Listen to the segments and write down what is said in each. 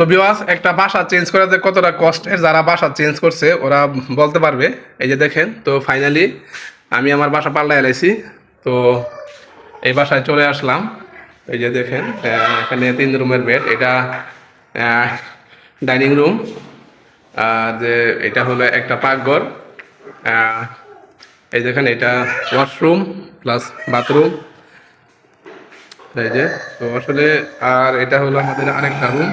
তো বিওয়াস একটা বাসা চেঞ্জ করাতে কতটা কষ্টের যারা বাসা চেঞ্জ করছে, ওরা বলতে পারবে। এই যে দেখেন, তো ফাইনালি আমি আমার বাসা পাল্টা এলাইছি তো এই বাসায় চলে আসলাম। এই যে দেখেন এখানে তিন রুমের বেড এটা ডাইনিং রুম আর যে এটা হলো একটা পাকঘর। এই দেখেন, এটা ওয়াশরুম প্লাস বাথরুম এই যে, তো আসলে, আর এটা হলো আমাদের আরেকটা রুম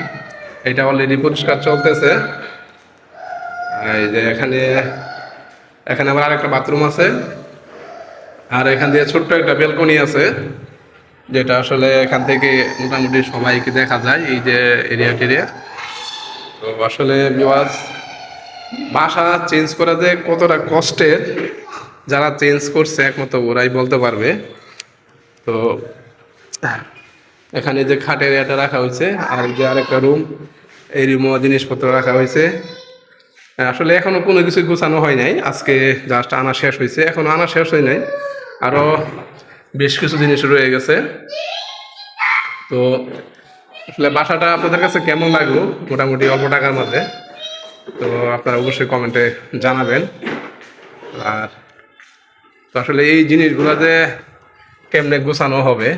এটা অলরেডি পরিষ্কার চলতেছে। এই যে এখানে এখানে আবার আরেকটা বাথরুম আছে। আর এখান দিয়ে ছোট্ট একটা বেলকনি আছে, যেটা আসলে এখান থেকে মোটামুটি সবাইকে দেখা যায় এই যে এরিয়া টেরিয়া তো আসলে বিওয়াজ বাসা চেঞ্জ করা যে কতটা কষ্টের, যারা চেঞ্জ করছে একমাত্র ওরাই বলতে পারবে। তো এখানে যে খাটের এটা রাখা হয়েছে, আর যে আরেকটা রুম এই রুমও জিনিসপত্র রাখা হয়েছে। আসলে এখনও কোনো কিছু গুছানো হয় নাই, আজকে জাস্ট আনা শেষ হয়েছে, এখনও আনা শেষ হয় নাই। আরও বেশ কিছু জিনিস রয়ে গেছে। তো আসলে বাসাটা আপনাদের কাছে কেমন লাগল? মোটামুটি অল্প টাকার মধ্যে। তো আপনারা অবশ্যই কমেন্টে জানাবেন। আর তো আসলে এই জিনিসগুলো যে কেমনে গোছানো হবে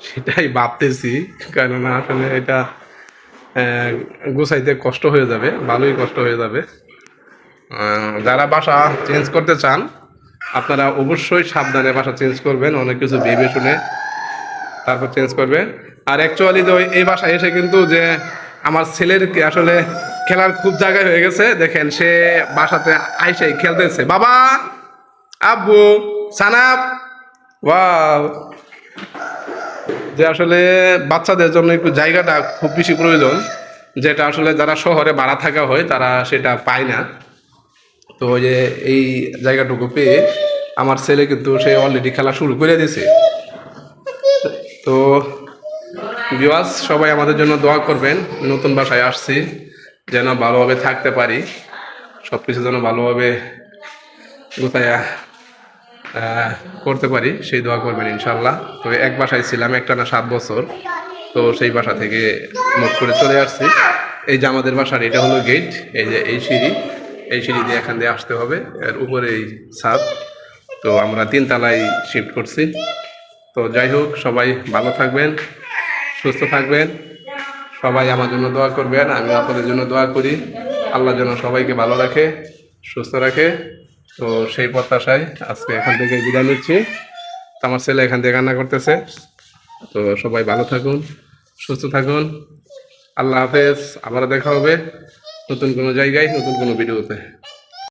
সেটাই ভাবতেছি। কেননা আসলে এটা গোছাইতে কষ্ট হয়ে যাবে, ভালোই কষ্ট হয়ে যাবে। যারা বাসা চেঞ্জ করতে চান, আপনারা অবশ্যই সাবধানে বাসা চেঞ্জ করবেন, অনেক কিছু ভেবে শুনে তারপর চেঞ্জ করবেন। আর অ্যাকচুয়ালি তো এই বাসায় এসে কিন্তু যে আমার ছেলের আসলে খেলার খুব জায়গায় হয়ে গেছে, দেখেন সে বাসাতে আইসে খেলতেছে। বাবা! আব্বু! সানাব! ওয়াও! যে আসলে বাচ্চাদের জন্য একটু জায়গাটা খুব বেশি প্রয়োজন, যেটা আসলে যারা শহরে ভাড়া থাকা হয়, তারা সেটা পায় না। তো যে এই জায়গাটুকু পেয়ে আমার ছেলে কিন্তু সে অলরেডি খেলা শুরু করে দিয়েছে। তো বিওয়াস সবাই আমাদের জন্য দোয়া করবেন, নতুন বাসায় আসছি, যেন ভালোভাবে থাকতে পারি সব কিছু যেন ভালোভাবে গোতায়া করতে পারি, সেই দোয়া করবেন ইনশাল্লাহ তো এক বাসায় ছিলাম, একটা না সাত বছর। তো সেই বাসা থেকে মুখ করে চলে আসছি। এই যে আমাদের বাসার, এটা হলো গেট এই যে এই সিঁড়ি। এই সিঁড়ি দিয়ে এখান দিয়ে আসতে হবে, এর উপরে এই ছাদ। তো আমরা তিনতলায় শিফট করছি। তো যাই হোক, সবাই ভালো থাকবেন, সুস্থ থাকবেন। সবাই আমার জন্য দোয়া করবেন, আমি আপনাদের জন্য দোয়া করি। আল্লাহ যেন সবাইকে ভালো রাখে, সুস্থ রাখে। তো সেই প্রত্যাশায় আজকে এখান থেকে বিদায় নিচ্ছি। আমার ছেলে এখান থেকে কান্না করতেছে। তো সবাই ভালো থাকুন, সুস্থ থাকুন। আল্লাহ হাফেজ। আবার দেখা হবে নতুন কোনো জায়গায়, নতুন কোনো ভিডিওতে।